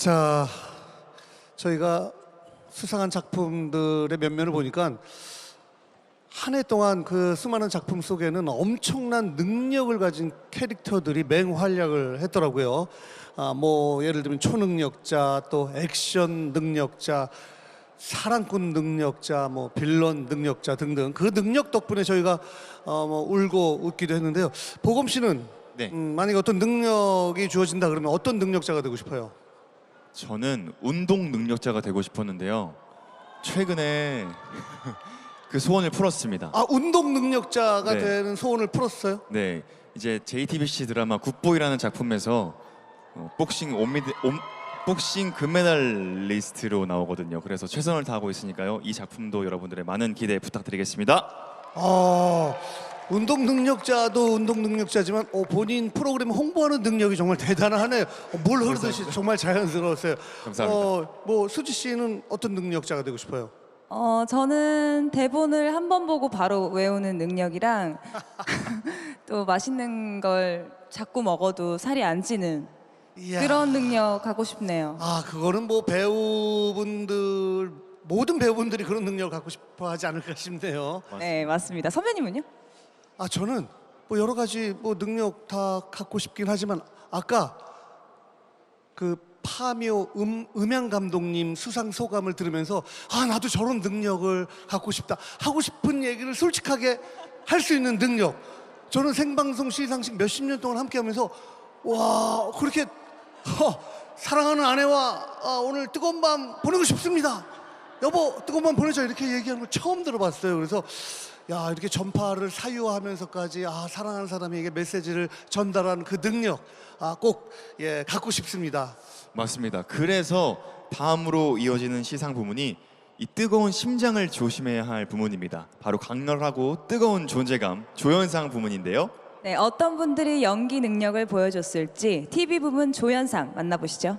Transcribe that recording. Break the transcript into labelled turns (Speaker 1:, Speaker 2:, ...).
Speaker 1: 자, 저희가 수상한 작품들의 면면을 보니까 한 해 동안 그 수많은 작품 속에는 엄청난 능력을 가진 캐릭터들이 맹활약을 했더라고요. 아, 뭐 예를 들면 초능력자, 또 액션 능력자, 사랑꾼 능력자, 뭐 빌런 능력자 등등 그 능력 덕분에 저희가 어, 뭐 울고 웃기도 했는데요. 보검 씨는
Speaker 2: 네.
Speaker 1: 음, 만약에 어떤 능력이 주어진다 그러면 어떤 능력자가 되고 싶어요?
Speaker 2: 저는 운동 능력자가 되고 싶었는데요. 최근에 그 소원을 풀었습니다.
Speaker 1: 아 운동 능력자가
Speaker 2: 네.
Speaker 1: 되는 소원을 풀었어요?
Speaker 2: 네, 이제 JTBC 드라마 굿보이라는 작품에서 어, 복싱 온미드, 온, 복싱 금메달리스트로 나오거든요. 그래서 최선을 다하고 있으니까요. 이 작품도 여러분들의 많은 기대 부탁드리겠습니다.
Speaker 1: 아 운동 능력자도 운동 능력자지만 어, 본인 프로그램 홍보하는 능력이 정말 대단하네요. 어, 뭘 흐르듯이 정말 자연스러웠어요.
Speaker 2: 감사합니다.
Speaker 1: 어, 뭐 수지 씨는 어떤 능력자가 되고 싶어요?
Speaker 3: 어, 저는 대본을 한 번 보고 바로 외우는 능력이랑 또 맛있는 걸 자꾸 먹어도 살이 안 찌는
Speaker 1: 이야.
Speaker 3: 그런 능력 갖고 싶네요.
Speaker 1: 아 그거는 뭐 배우분들 모든 배우분들이 그런 능력을 갖고 싶어 하지 않을까 싶네요.
Speaker 3: 네, 맞습니다. 선배님은요?
Speaker 1: 아 저는 뭐 여러 가지 뭐 능력 다 갖고 싶긴 하지만 아까 그 파묘 음, 음향 감독님 수상 소감을 들으면서 아 나도 저런 능력을 갖고 싶다. 하고 싶은 얘기를 솔직하게 할 수 있는 능력. 저는 생방송 시상식 몇십 년 동안 함께하면서 와 그렇게 허, 사랑하는 아내와 아, 오늘 뜨거운 밤 보내고 싶습니다 여보 뜨거운 밤 보내자 이렇게 얘기하는 걸 처음 들어봤어요 그래서 야 이렇게 전파를 사유하면서까지 아 사랑하는 사람에게 메시지를 전달하는 그 능력 아꼭 예 갖고 싶습니다.
Speaker 2: 맞습니다. 그래서 다음으로 이어지는 시상 부문이 이 뜨거운 심장을 조심해야 할 부문입니다. 바로 강렬하고 뜨거운 존재감 조연상 부문인데요.
Speaker 3: 네, 어떤 분들이 연기 능력을 보여줬을지 TV 부문 조연상 만나보시죠.